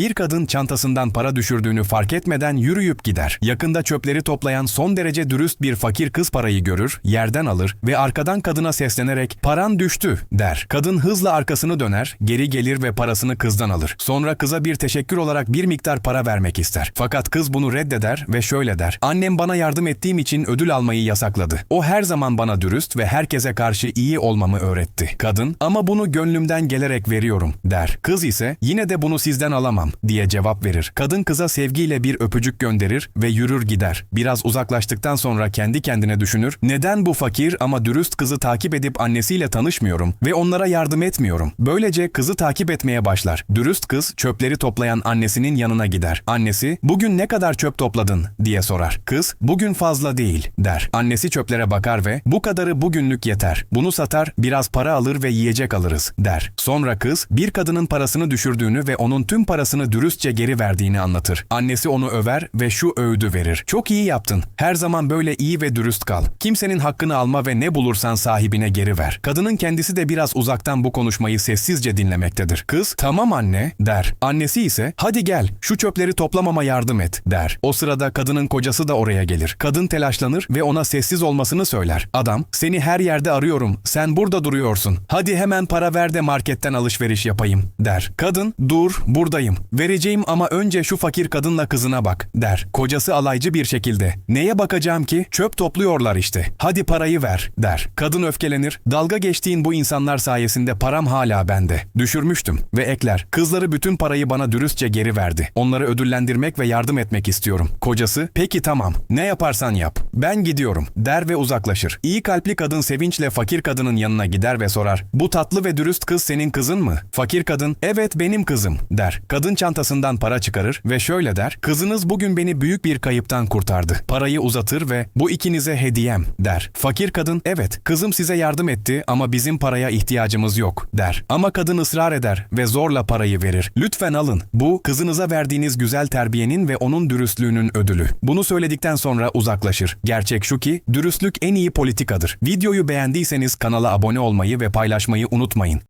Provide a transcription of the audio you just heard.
Bir kadın çantasından para düşürdüğünü fark etmeden yürüyüp gider. Yakında çöpleri toplayan son derece dürüst bir fakir kız parayı görür, yerden alır ve arkadan kadına seslenerek paran düştü der. Kadın hızla arkasını döner, geri gelir ve parasını kızdan alır. Sonra kıza bir teşekkür olarak bir miktar para vermek ister. Fakat kız bunu reddeder ve şöyle der. Annem bana yardım ettiğim için ödül almayı yasakladı. O her zaman bana dürüst ve herkese karşı iyi olmamı öğretti. Kadın ama bunu gönlümden gelerek veriyorum der. Kız ise yine de bunu sizden alamam diye cevap verir. Kadın kıza sevgiyle bir öpücük gönderir ve yürür gider. Biraz uzaklaştıktan sonra kendi kendine düşünür. Neden bu fakir ama dürüst kızı takip edip annesiyle tanışmıyorum ve onlara yardım etmiyorum? Böylece kızı takip etmeye başlar. Dürüst kız çöpleri toplayan annesinin yanına gider. Annesi bugün ne kadar çöp topladın diye sorar. Kız bugün fazla değil der. Annesi çöplere bakar ve bu kadarı bugünlük yeter. Bunu satar biraz para alır ve yiyecek alırız der. Sonra kız bir kadının parasını düşürdüğünü ve onun tüm parasını dürüstçe geri verdiğini anlatır. Annesi onu över ve şu öğüdü verir. Çok iyi yaptın. Her zaman böyle iyi ve dürüst kal. Kimsenin hakkını alma ve ne bulursan sahibine geri ver. Kadının kendisi de biraz uzaktan bu konuşmayı sessizce dinlemektedir. Kız tamam anne der. Annesi ise hadi gel şu çöpleri toplamama yardım et der. O sırada kadının kocası da oraya gelir. Kadın telaşlanır ve ona sessiz olmasını söyler. Adam seni her yerde arıyorum. Sen burada duruyorsun. Hadi hemen para ver de marketten alışveriş yapayım der. Kadın dur buradayım. Vereceğim ama önce şu fakir kadınla kızına bak der. Kocası alaycı bir şekilde. Neye bakacağım ki? Çöp topluyorlar işte. Hadi parayı ver der. Kadın öfkelenir. Dalga geçtiğin bu insanlar sayesinde param hala bende. Düşürmüştüm ve ekler. Kızları bütün parayı bana dürüstçe geri verdi. Onları ödüllendirmek ve yardım etmek istiyorum. Kocası peki tamam ne yaparsan yap. Ben gidiyorum der ve uzaklaşır. İyi kalpli kadın sevinçle fakir kadının yanına gider ve sorar. Bu tatlı ve dürüst kız senin kızın mı? Fakir kadın evet benim kızım der. Kadın çantasından para çıkarır ve şöyle der. Kızınız bugün beni büyük bir kayıptan kurtardı. Parayı uzatır ve bu ikinize hediyem der. Fakir kadın evet kızım size yardım etti ama bizim paraya ihtiyacımız yok der. Ama kadın ısrar eder ve zorla parayı verir. Lütfen alın. Bu kızınıza verdiğiniz güzel terbiyenin ve onun dürüstlüğünün ödülü. Bunu söyledikten sonra uzaklaşır. Gerçek şu ki dürüstlük en iyi politikadır. Videoyu beğendiyseniz kanala abone olmayı ve paylaşmayı unutmayın.